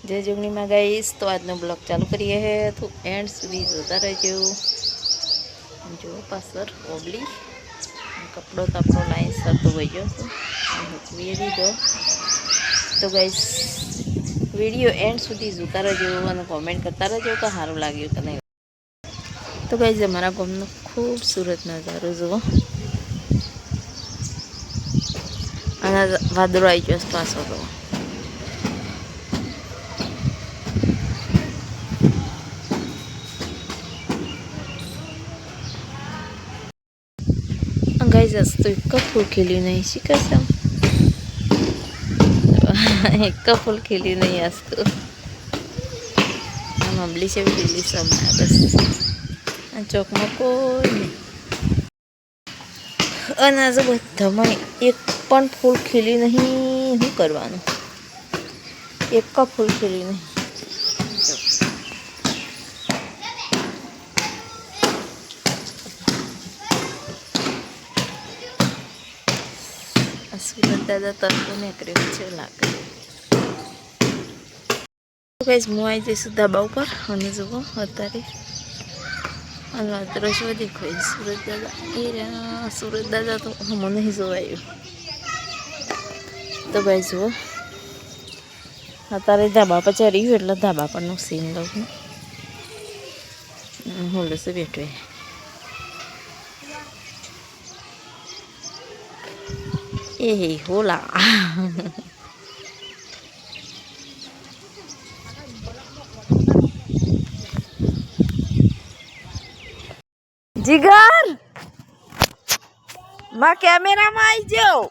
જય જોગણીમાં ગાઈશ તો આજનો બ્લોગ ચાલુ કરીએ હે. તો એન્ડ સુધી જોતા રહેજો. જો પાછળ ઓબલી. કપડો તો આપણો લાઈન સર તો વહી ગયો છે. મૂકવી દીધો તો ગાઈશ વીડિયો એન્ડ સુધી જોતા રહેજો અને કોમેન્ટ કરતા રહેજો કે સારું લાગ્યું કે નહીં. તો ગાઈઝ અમારા ગામનો ખૂબસૂરત નજારો જુઓ. અને વાદળો આવી ગયો છે પાછો તો. ગાઈઝ आज तो इतका फूल खिली नहीं शिकायत इतका फूल खिली नहीं आज तो આમ અંબલી છે લીલી સમય બસ આ ચોકમાં કોઈ નહીં અને આજે બધામાં એક પણ ફૂલ ખીલી નહીં શું કરવાનું એક કા ફૂલ ખીલી નહીં સુરત દાદા તરફો નીકળ્યો છે લાગે કઈ હું આવી જઈશું ધાબા ઉપર અને જુઓ અત્યારે અને શું દેખાય સુરત દાદા એ સુરત દાદા તો મને નહીં જોવાયું. તો ભાઈ જુઓ. અત્યારે ધાબા પર ચડ્યું એટલે ધાબા પરનું સીન લઉં હું. બેઠો એ હોલા જીગર! માં કેમેરામાં આવી જાઓ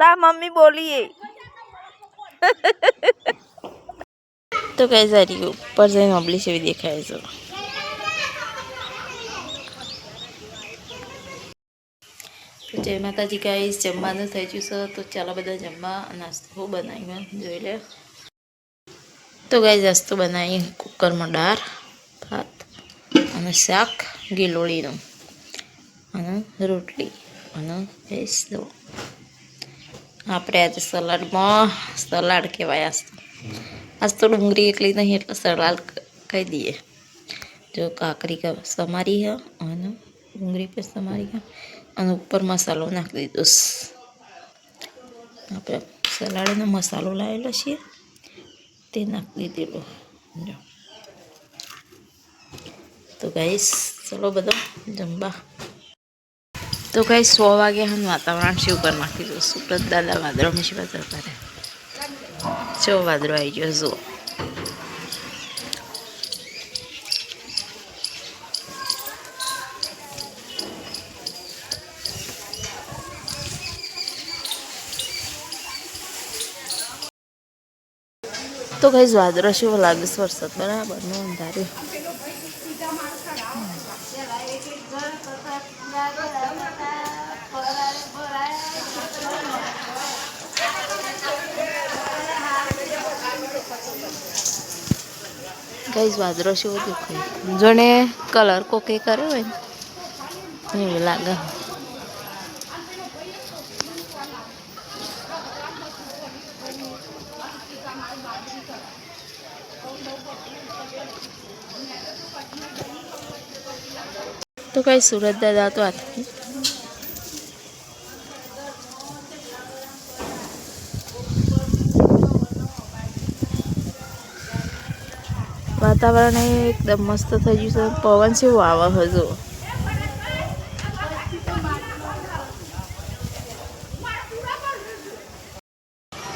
તા મમ્મી બોલીએ. તો કઈ સારી ઉપર જઈને અબલી સેવી દેખાય છે. જય માતાજી ગાઈસ જમવાનું થઈ ગયું છે. તો ચાલો બધા જમવા નાસ્તો બનાવ્યો જોઈ લે. તો ગાઈસ નાસ્તો બનાવી કુકરમાં દાળ, ભાત અને શાક ગીલોળીનું અને રોટલી અને ભેંસ દો. આપણે આજે સલાડમાં સલાડ કહેવાય આજ આજ તો ડુંગળી એકલી નહીં, એટલે સલાડ કહી દઈએ. જો કાકરી સમારી હ અને ડુંગળી પણ સમારી હે. અને ઉપર મસાલો નાખી દીધો. આપણે સલાડનો મસાલો લાવેલો છીએ. તે નાખી દીધેલો જો. તો ગાઈસ, ચલો બધો જમવા. તો ગાઈસ, સો વાગે હું વાતાવરણ છે, ઉપર નાખી દઉં સુપ્રત દાદા વાદળો માં શિવા જતા રહે ચો વાદળો આવી ગયો, જુઓ. તો કઈ વાદળો એવો લાગે છે વરસાદ બરાબરનું કઈ વાદરો શું દેખાય? જોને કલર કોકે કર્યો હોય ને? એવું લાગે. તો કઈ સુરત દાદા તો આથી વાતાવરણ એકદમ મસ્ત થઈ ગયું છે. પવન છે આવે હજુ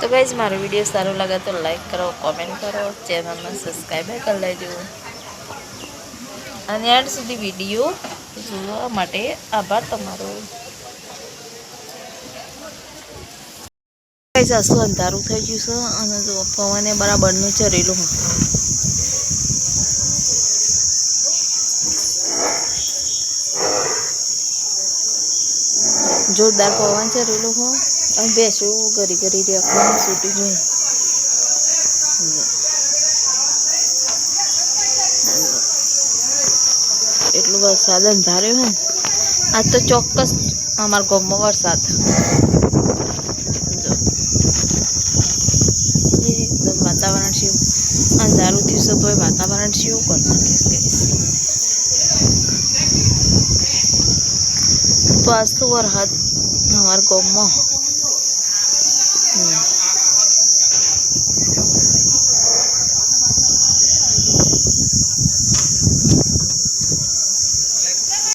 તો ગાઈઝ મારો વીડિયો સારો લાગે તો લાઈક કરો કોમેન્ટ કરો ચેનલને સબસ્ક્રાઈબ કરી લેજો. અને એન્ડ સુધી વીડિયો જોવા માટે આભાર તમારો. સાસુ અંધારું થઈ ગયું છે? અને જો, પવને બરાબરનું ચરેલું જોરદાર પવન ચરેલું રેલો હો અને બેસું ઘરી ઘરી રેખવાનું છૂટી ગયું એટલું બધું સાધન ધાર્યું હે ને. આજ તો ચોક્કસ અમારો ગામમાં વરસાદ. એકદમ વાતાવરણ છે. અંધારું દિવસે તો એ વાતાવરણ છે એવું કરી નાખીશ તો આજ તો વરસાદ અમારા ગામમાં. હમ.